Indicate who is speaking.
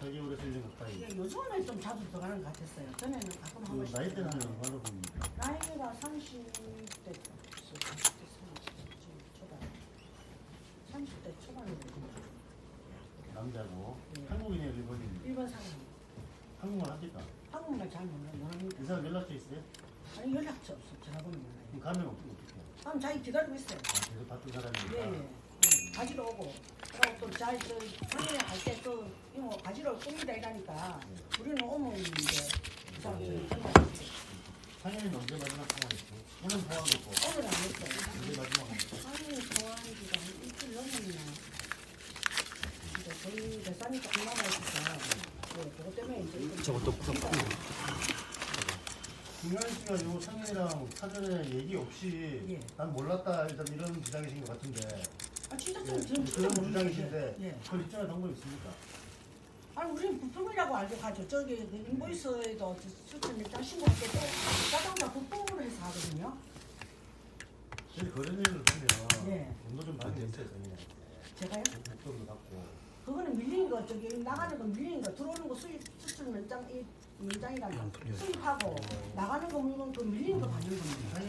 Speaker 1: 4개월에서 1년 가까이.
Speaker 2: 요즘은 좀 자주 들어가는 것 같았어요. 전에는 가끔 한
Speaker 1: 그
Speaker 2: 번씩.
Speaker 1: 나이 때는 한
Speaker 2: 들어가요.
Speaker 1: 얼마나 보입니까?
Speaker 2: 나이가 30대, 30대 초반이거든요.
Speaker 1: 남자고
Speaker 2: 네.
Speaker 1: 한국인이에요 일본인.
Speaker 2: 일본 사람.
Speaker 1: 한국말 합니까?
Speaker 2: 한국말 잘 몰라, 모릅니다.
Speaker 1: 이 사람 연락처 있어요?
Speaker 2: 아니, 연락처 없어. 전화번호 몰라요.
Speaker 1: 그럼 가면 어떻게 어떻게? 해요?
Speaker 2: 그럼 자기 기다리고 있어요.
Speaker 1: 아, 계속
Speaker 2: 예,
Speaker 1: 사람이니까.
Speaker 2: 예. 예. 가지러 오고. 그리고 또 잘, 저, 상해에 갈때 또, 이거 가지러 옵니다 이러니까. 우리는 이제, 그 사람들이 전화했어요.
Speaker 1: 상해는 언제 마지막 통화했어요? 오늘 통화했고
Speaker 2: 오늘 안 했어요.
Speaker 1: 언제 마지막 통화?
Speaker 2: 상해 좋아하는 지가 한 일주일 넘었나. 이제 저희 대산이 조금 남아있어서, 예, 그것 때문에 이제. 저것도
Speaker 1: 김현 씨가 요 상해랑 사전에 얘기 없이
Speaker 2: 예.
Speaker 1: 난 몰랐다 일단 이런 주장이신 것 같은데
Speaker 2: 아, 진짜
Speaker 1: 예,
Speaker 2: 좀, 좀,
Speaker 1: 그런 주장이신데
Speaker 2: 예.
Speaker 1: 그걸 입증할 방법이 있습니까?
Speaker 2: 아니 우리는 부품이라고 알고 가죠. 저기 그 인보이스에도 수천 일단 신고할 때도 자동차 부품으로 해서 하거든요.
Speaker 1: 저희 그런 일을 보면
Speaker 2: 예.
Speaker 1: 돈도 좀 있어요 상해한테
Speaker 2: 제가요?
Speaker 1: 목돈도 받고
Speaker 2: 그거는 밀린 거 저기 나가는 거 밀린 거 들어오는 거 수입 수출 면장 이 면장이라면 수입하고 나가는 거 물건 그 밀린 거 받는 겁니다.